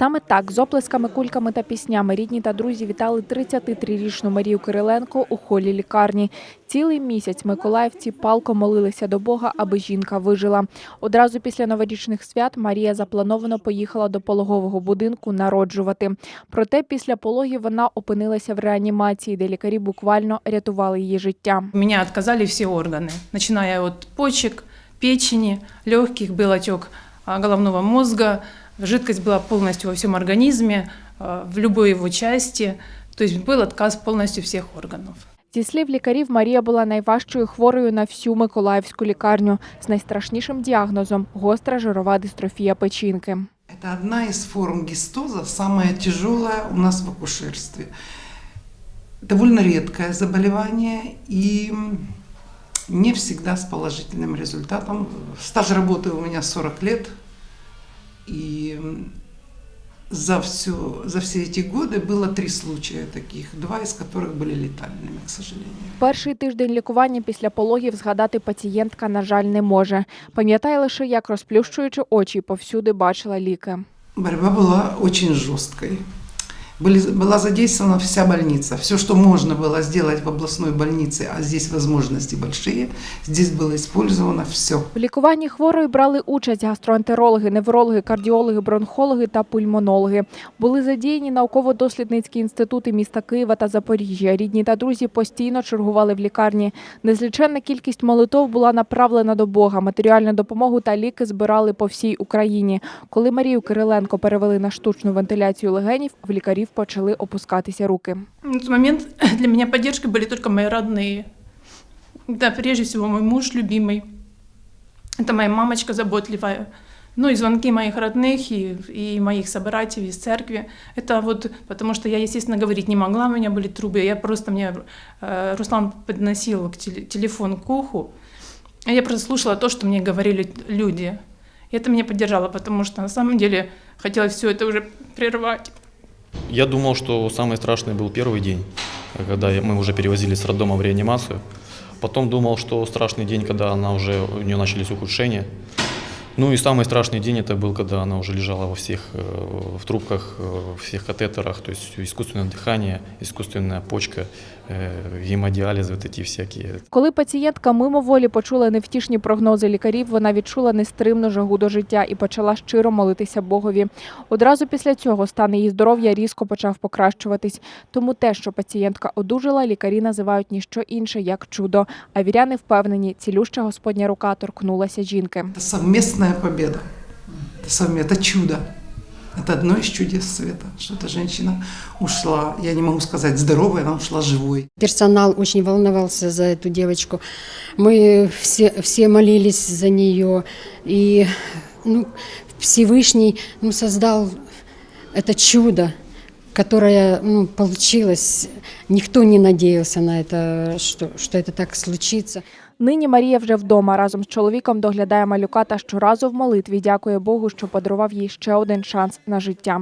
Саме так, з оплесками, кульками та піснями рідні та друзі вітали 33-річну Марію Кириленко у холі лікарні. Цілий місяць миколаївці палко молилися до Бога, аби жінка вижила. Одразу після новорічних свят Марія заплановано поїхала до пологового будинку народжувати. Проте після пологів вона опинилася в реанімації, де лікарі буквально рятували її життя. У меня отказали все органы, начиная от почек, печени, легких, а, головного мозга, жидкость была полностью во всем организме, а, в любой его части, то есть был отказ полностью всех органов. Зі слів лікарів, Марія була найважчою хворою на всю Миколаївську лікарню з найстрашнішим діагнозом гостра жирова дистрофія печінки. Это одна из форм гистоза, самая тяжелая у нас в акушерстве. Довольно редкое заболевание и не всегда с положительным результатом. Стаж работы у меня 40 лет, и за, все, за все эти годы было три случая таких, два из которых были летальными, к сожалению. Перший тиждень лікування після пологів згадати пацієнтка, на жаль, не може. Пам'ятає лише, як розплющуючи очі, повсюди бачила ліки. Борьба была очень жесткой. Были, была задействована вся больница. Все, что можно было сделать в областной больнице, а здесь возможности большие, здесь было использовано все. В лікуванні хворої брали участь гастроентерологи, неврологи, кардіологи, бронхологи та пульмонологи. Були задіяні науково-дослідницькі інститути міста Києва та Запоріжжя. Рідні та друзі постійно чергували в лікарні. Незліченна кількість молитов була направлена до Бога. Матеріальну допомогу та ліки збирали по всій Україні. Коли Марію Кириленко перевели на штучну вентиляцію легенів, в лікарів почали опускатися руки. На тот момент для меня поддержкой были только мои родные. Да, прежде всего мой муж любимый. Это моя мамочка заботливая. Ну и звонки моих родных и, и моих собратьев из церкви. Это вот потому что я, естественно, говорить не могла, у меня были трубы. Я просто мне э, Руслан подносил к теле- телефон к уху. и Я просто слушала то, что мне говорили люди. И это меня поддержало, потому что на самом деле хотелось все это уже прервать. Я думал, что самый страшный был первый день, когда я- мы уже перевозили с роддома в реанимацию. Потом думал, что страшный день, когда она уже, у нее начались ухудшения. Ну и самый страшный день это был, когда она уже лежала во всех, э, в трубках, э, во всех катетерах, то есть искусственное дыхание, искусственная почка, э, гемодиализ, вот эти всякие. Коли пацієнтка мимоволі почула невтішні прогнози лікарів, вона відчула нестримну жагу до життя і почала щиро молитися Богові. Одразу після цього стан її здоров'я різко почав покращуватись. Тому те, що пацієнтка одужала, лікарі називають ніщо інше як чудо. А віряни впевнені, цілюща господня рука торкнулася жінки. Это совместная победа. Это, совме- это чудо. Это одно из чудес света, что эта женщина ушла, я не могу сказать здоровой, она ушла живой. Персонал очень волновался за эту девочку. Мы все, все молились за нее. И ну, Всевышний ну, создал это чудо, которая ну, получилась. Ніхто не надіявся на це, що, що це так случиться. Нині Марія вже вдома разом з чоловіком доглядає малюка та щоразу в молитві дякує Богу, що подарував їй ще один шанс на життя.